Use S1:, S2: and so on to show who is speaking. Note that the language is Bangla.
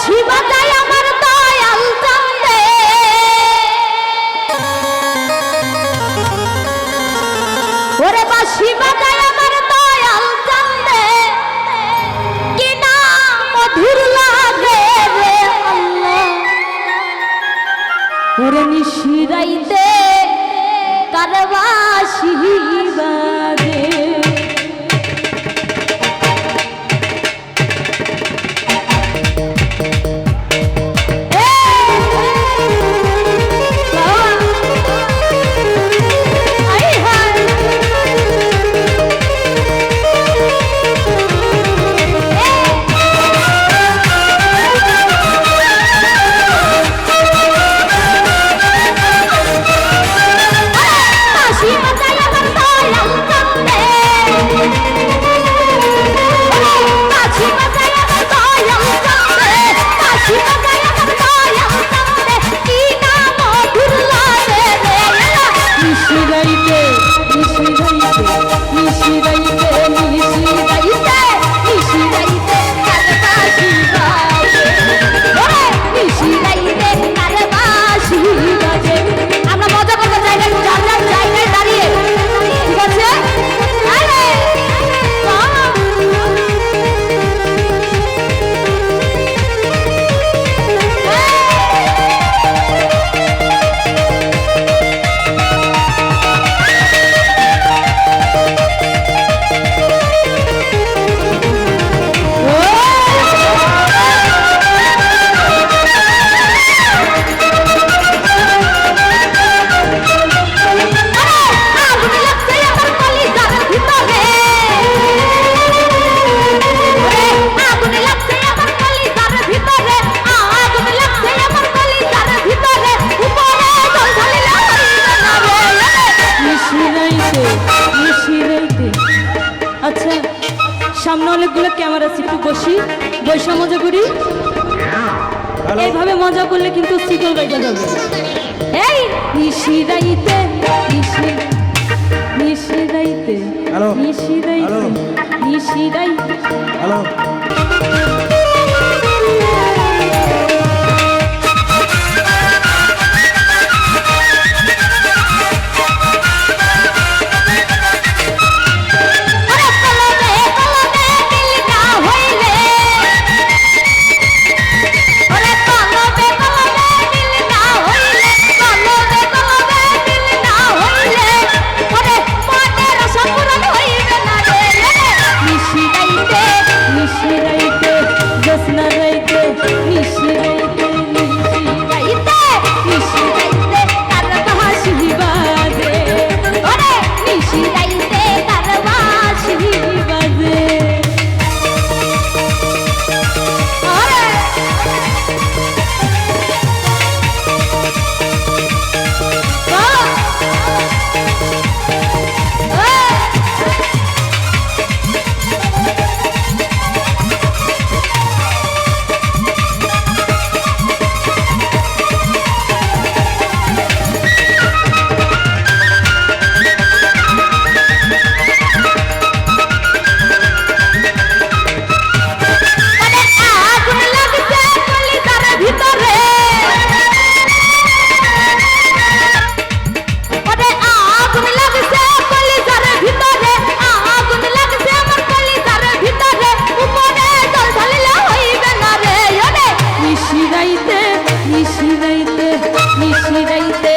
S1: বাজায় আমার দয়াল চান্দে ওরে বাঁশি বাজায় আমার দয়াল চান্দে কি না মধুর লাগে রে আল্লাহ। ওরে
S2: সামনে অনেকগুলো ক্যামেরা আছে একটু বসি বৈশা মজা করি। এইভাবে মজা করলে কিন্তু শীতল বেজে যাবে। এই নিশি রাইতে নিশি নিশি রাইতে
S3: হ্যালো?
S2: নিশিরাইতে নিশি রাইতে।
S3: হ্যালো।
S2: নিশিরাইতে
S3: নিশিরাইতে নিশিরাইতে